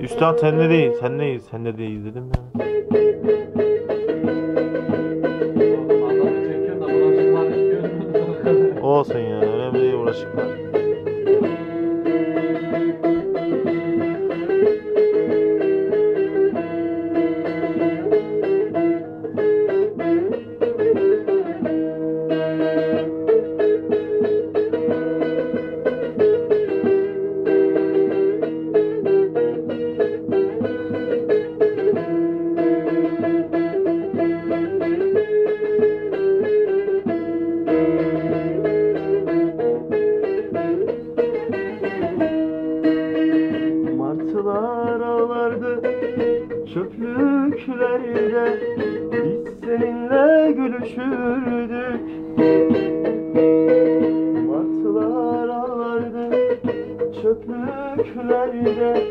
Üstad sen ne değil, sen neyiz, sen ne değil dedim ya. Olsun ya, önemli değil uğraşıklar. Martılar ağlardı çöplüklerde. Biz seninle gülüşürdük. Martılar ağlardı çöplüklerde.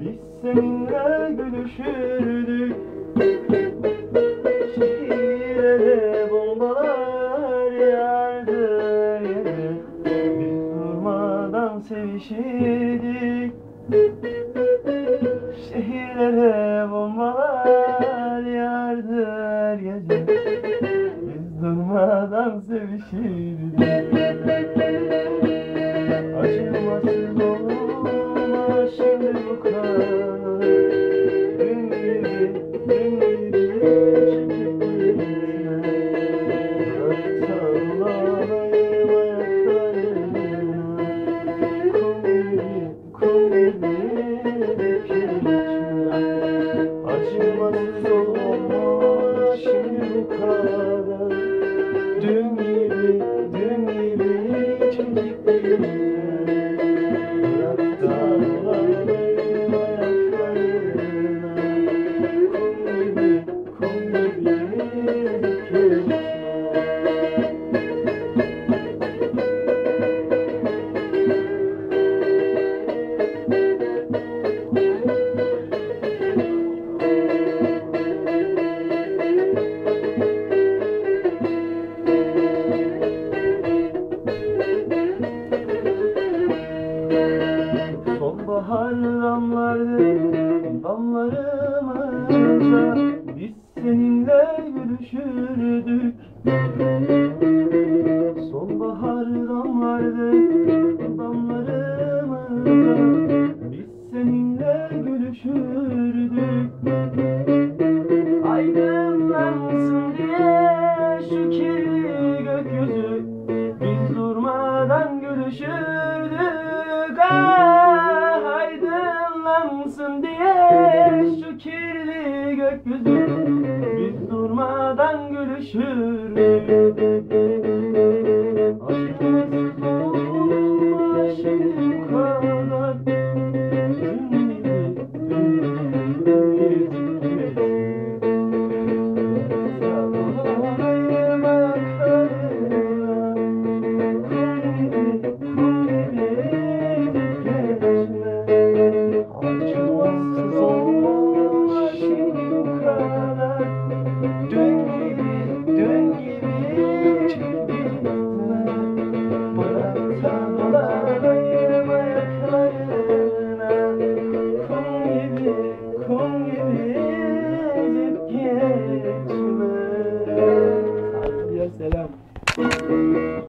Biz seninle gülüşürdük. Şehirlere bombalar yağdı yere. Biz durmadan sevişirdik Şehirlere bombalar yağdı her gece. Biz durmadan sevişirdik. Acımasız olma come. Sonbahar damlardı damlarımıza Biz seninle gülüşürdük. Sonbahar damlardı damlarımıza Biz seninle gülüşürdük. Aydınlansın diye şu kirli gökyüzü Biz durmadan gülüşürdük. Ah aydınlansın diye şu kirli gökyüzü Biz durmadan gülüşürdük